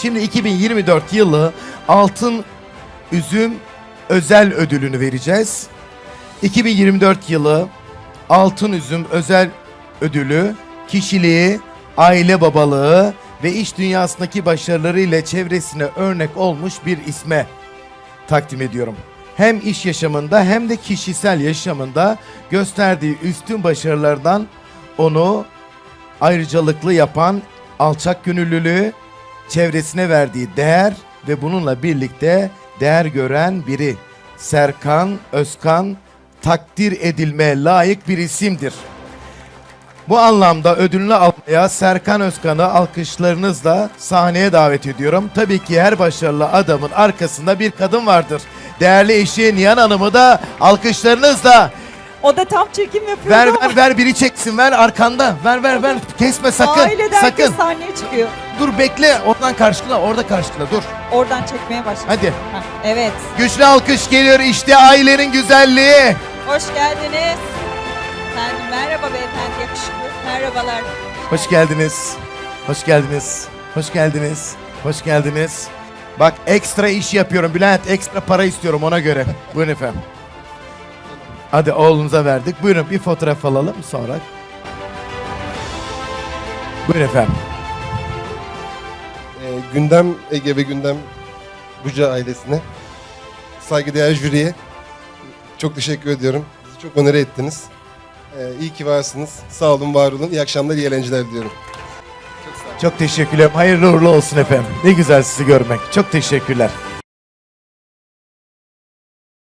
Şimdi 2024 yılı Altın Üzüm Özel Ödülünü vereceğiz. 2024 yılı Altın Üzüm Özel Ödülü kişiliği, aile babalığı ve iş dünyasındaki başarılarıyla çevresine örnek olmuş bir isme takdim ediyorum. Hem iş yaşamında hem de kişisel yaşamında gösterdiği üstün başarılardan onu ayrıcalıklı yapan alçak gönüllülüğü, çevresine verdiği değer ve bununla birlikte değer gören biri. Serkan Özkan takdir edilmeye layık bir isimdir. Bu anlamda ödülünü almaya Serkan Özkan'ı alkışlarınızla sahneye davet ediyorum. Tabii ki her başarılı adamın arkasında bir kadın vardır. Değerli eşi Nihan Hanım'ı da alkışlarınızla O da tam çekim yapıyordu ver ama ver ver biri çeksin ver arkanda. Ver ver ver kesme sakın. aileden herkes sakın. sahneye çıkıyor. Dur bekle oradan karşıla orada karşıla dur. Oradan çekmeye başladı. Hadi. Heh, evet. Güçlü alkış geliyor işte ailenin güzelliği. Hoş geldiniz. Efendim merhaba beyefendi yakışıklı. Merhabalar. Hoş geldiniz. Hoş geldiniz. Hoş geldiniz. Hoş geldiniz. Bak ekstra iş yapıyorum Bülent. Ekstra para istiyorum ona göre. Buyurun efendim. Hadi oğlunuza verdik. Buyurun bir fotoğraf alalım sonra. Buyurun efendim. Ee, gündem Ege ve Gündem Buca ailesine, saygıdeğer jüriye çok teşekkür ediyorum. Bizi çok onore ettiniz. Ee, iyi ki varsınız. Sağ olun, var olun. İyi akşamlar, iyi eğlenceler diliyorum. Çok teşekkürler. Hayırlı uğurlu olsun efendim. Ne güzel sizi görmek. Çok teşekkürler.